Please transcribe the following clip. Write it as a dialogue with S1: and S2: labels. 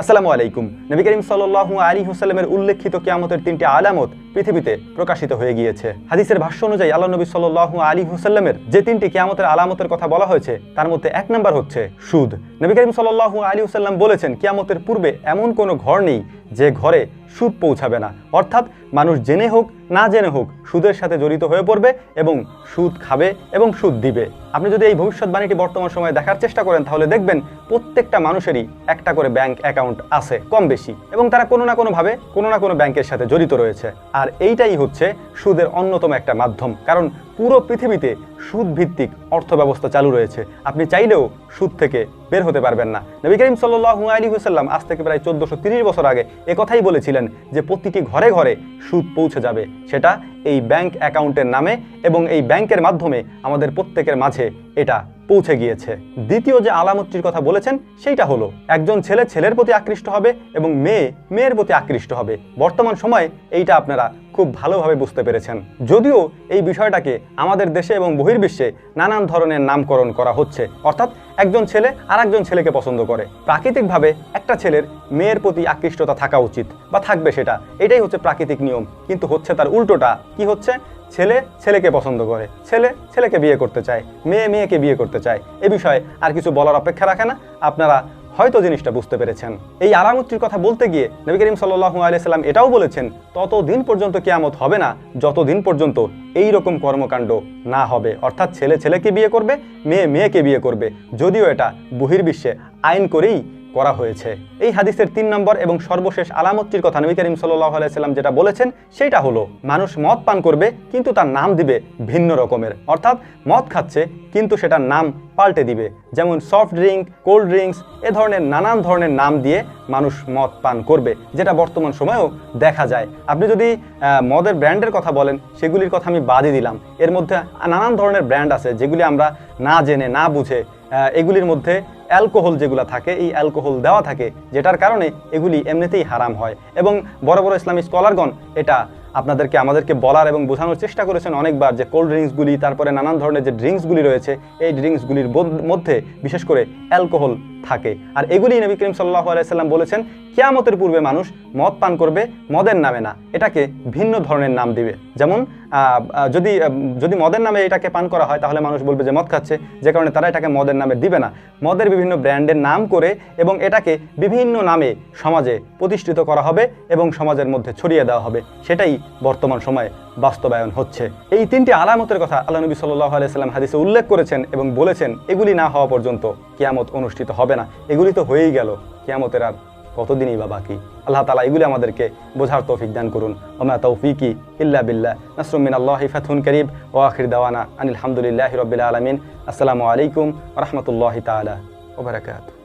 S1: আসসালামু আলাইকুম। নবী করিম সাল্লু আলী হুসাল্লামের উল্লেখিত কেয়ামতের তিনটি আলামত পৃথিবীতে প্রকাশিত হয়ে গিয়েছে। হাদিসের ভাষ্য অনুযায়ী আল্লাহ নবী সাল্লু আলী হুসাল্লামের যে তিনটি কেয়ামতের আলামতের কথা বলা হয়েছে, তার মধ্যে এক নম্বর হচ্ছে সুদ। নবী করিম সাল্লাল্লাহু আলী হুসাল্লাম বলেছেন, কেয়ামতের পূর্বে এমন কোনো ঘর নেই যে ঘরে সুদ পৌঁছাবে না। অর্থাৎ মানুষ জেনে হোক, না জেনে হোক, সুদের সাথে জড়িত হয়ে পড়বে এবং সুদ খাবে এবং সুদ দিবে। আপনি যদি এই ভবিষ্যৎবাণীটি বর্তমান সময়ে দেখার চেষ্টা করেন, তাহলে দেখবেন প্রত্যেকটা মানুষেরই একটা করে ব্যাংক অ্যাকাউন্ট আছে, কম বেশি। এবং তারা কোনো না কোনোভাবে, কোনো না কোনো ব্যাংকের সাথে জড়িত রয়েছে। আর এইটাই হচ্ছে সুদের অন্যতম একটা মাধ্যম। কারণ পুরো পৃথিবীতে সুদ ভিত্তিক অর্থ ব্যবস্থা চালু রয়েছে। আপনি চাইলেও সুদ থেকে বের হতে পারবেন না। নবী করিম সাল্লু আলী হুসাল্লাম আজ থেকে প্রায় চোদ্দশো তিরিশ বছর আগে একথাই কথাই বলেছিলেন যে, প্রতিটি ঘরে ঘরে সুদ পৌঁছে যাবে। সেটা এই ব্যাংক অ্যাকাউন্টের নামে এবং এই ব্যাংকের মাধ্যমে আমাদের প্রত্যেকের মাঝে এটা পৌঁছে গিয়েছে। দ্বিতীয় যে আলামতটির কথা বলেছেন, সেইটা হলো, একজন ছেলে ছেলের প্রতি আকৃষ্ট হবে এবং মেয়ে মেয়ের প্রতি আকৃষ্ট হবে। বর্তমান সময়ে এইটা আপনারা খুব ভালোভাবে বুঝতে পেরেছেন। যদিও এই বিষয়টাকে আমাদের দেশে এবং বহির্বিশ্বে নানান ধরনের নামকরণ করা হচ্ছে। অর্থাৎ একজন ছেলে আর একজন ছেলেকে পছন্দ করে। প্রাকৃতিকভাবে একটা ছেলের মেয়ের প্রতি আকৃষ্টতা থাকা উচিত, বা থাকবে সেটা। এটাই হচ্ছে প্রাকৃতিক নিয়ম। কিন্তু হচ্ছে তার উল্টোটা, কি হচ্ছে? ছেলে ছেলেকে পছন্দ করে, ছেলে ছেলেকে বিয়ে করতে চায়, মেয়ে মেয়েকে বিয়ে করতে চায়, এ বিষয়ে আর কিছু বলার অপেক্ষা রাখে না। আপনারা হয়তো জিনিসটা বুঝতে পেরেছেন। এই আলামতটির কথা বলতে গিয়ে নবী করিম সাল্লাহু আলাইসাল্লাম এটাও বলেছেন, ততদিন পর্যন্ত কেয়ামত হবে না, যতদিন পর্যন্ত এই রকম কর্মকাণ্ড না হবে। অর্থাৎ ছেলে ছেলেকে বিয়ে করবে, মেয়ে মেয়েকে বিয়ে করবে। যদিও এটা বহির্বিশ্বে আইন করেই করা হয়েছে। এই হাদিসের তিন নম্বর এবং সর্বশেষ আলামতটির কথা নবী করিম সাল্লাহ আলাইসাল্লাম যেটা বলেছেন সেটা হলো, মানুষ মদ পান করবে, কিন্তু তার নাম দিবে ভিন্ন রকমের। অর্থাৎ মদ খাচ্ছে, কিন্তু সেটার নাম পাল্টে দিবে। যেমন সফট ড্রিঙ্ক কোল্ড ড্রিঙ্কস এ ধরনের নানান ধরনের নাম দিয়ে মানুষ মদ পান করবে, যেটা বর্তমান সময়েও দেখা যায়। আপনি যদি মদের ব্র্যান্ডের কথা বলেন, সেগুলির কথা আমি বাদই দিলাম। এর মধ্যে নানান ধরনের ব্র্যান্ড আছে, যেগুলি আমরা না জেনে, না বুঝে এগুলির মধ্যে অ্যালকোহল যেগুলো থাকে, এই অ্যালকোহল দেওয়া থাকে, যেটার কারণে এগুলি এমনিতেই হারাম হয়। এবং বড় বড় ইসলামী স্কলারগণ এটা আপনাদেরকে, আমাদেরকে বলার এবং বোঝানোর চেষ্টা করেছেন অনেকবার যে কোল্ড ড্রিঙ্কসগুলি, তারপরে নানান ধরনের যে ড্রিঙ্কসগুলি রয়েছে, এই ড্রিঙ্কসগুলির মধ্যে বিশেষ করে অ্যালকোহল থাকে। আর এগুলি নবী করিম সাল্লাহ আলাইসাল্লাম বলেছেন, কেয়ামতের পূর্বে মানুষ মদ পান করবে, মদের নামে না। এটাকে ভিন্ন ধরনের নাম দিবে। যেমন যদি যদি মদের নামে এটাকে পান করা হয়, তাহলে মানুষ বলবে যে মদ খাচ্ছে। যে কারণে তারা এটাকে মদের নামে দিবে না। মদের বিভিন্ন ব্র্যান্ডের নাম করে এবং এটাকে বিভিন্ন নামে সমাজে প্রতিষ্ঠিত করা হবে এবং সমাজের মধ্যে ছড়িয়ে দেওয়া হবে। সেটাই বর্তমান সময়ে বাস্তবায়ন হচ্ছে। এই তিনটি আলামতের কথা আল্লাহ নবী সাল্লাহ আলাইসাল্লাম হাদিসে উল্লেখ করেছেন এবং বলেছেন, এগুলি না হওয়া পর্যন্ত কিয়ামত অনুষ্ঠিত হবে না। এগুলি তো হয়েই গেল। কিয়ামতের আর কতদিনই বা বাকি? আল্লাহ তালা এগুলি আমাদেরকে বোঝার তৌফিক দান করুন। ওমা তৌফিকি ইল্লা বিল্লাহ। নাসরুমিন আল্লাহ ফাথুন করিব ও আখির দাওয়ানা আনিল হামদুলিল্লাহ রবিল আলমিন। আসসালামু আলাইকুম রহমতুল্লাহ তালা ওবরাকাতু